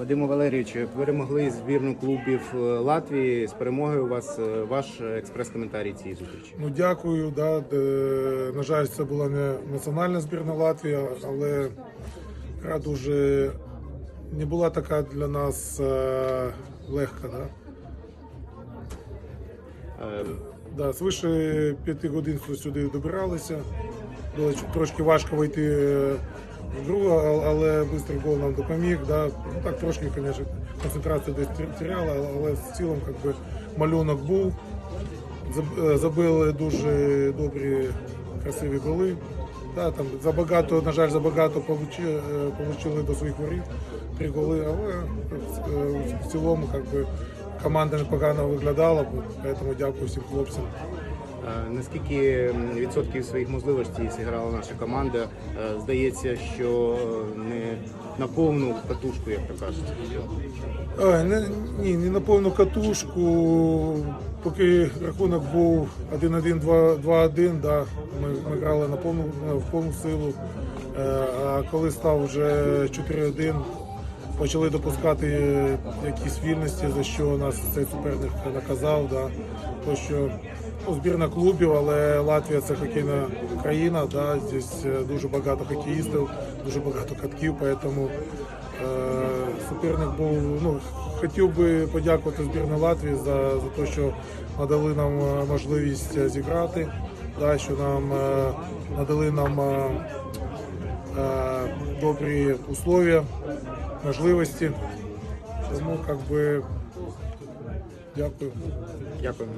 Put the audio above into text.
Вадиму Валерійовичу, перемогли збірну клубів е, Латвії. З перемогою у вас е, ваш експрес-коментарій цієї зустрічі. Ну дякую. Да, на жаль, це була не національна збірна Латвії, але гра дуже не була така для нас е, легка. Да? Е, Да, свише п'яти годин сюди добиралися. Було трошки важко вийти е, в гру, а- але швидкий гол нам допоміг. Да. Ну, так трошки, звісно, концентрація десь тер- теряла, але в цілому как би, малюнок був. Е, Забили дуже добрі, красиві голи. Да, там забагато, на жаль, забагато е, получили до своїх воріт три голи, але е, в цілому как би, команда непогано виглядала, тому дякую всім хлопцям. Е, Наскільки відсотків своїх можливостей зіграла наша команда? Е, Здається, що е, не на повну катушку, як то кажуть. Ой, не, ні, не на повну катушку. Поки рахунок був 1-1, 2-1, да, ми, ми грали на повну, в повну силу. А коли став вже 4-1, почали допускати якісь вільності, за що нас цей суперник наказав. Да. То, що ну, збірна клубів, але Латвія це хокейна країна. Да, здесь е, дуже багато хокеїстів, дуже багато катків, тому Е, Суперник був. Ну хотів би подякувати збірній Латвії за, за те, що надали нам е, можливість е, зіграти, да, що нам надали нам добрі условия, можливості. Тому как би дякую. Дякую.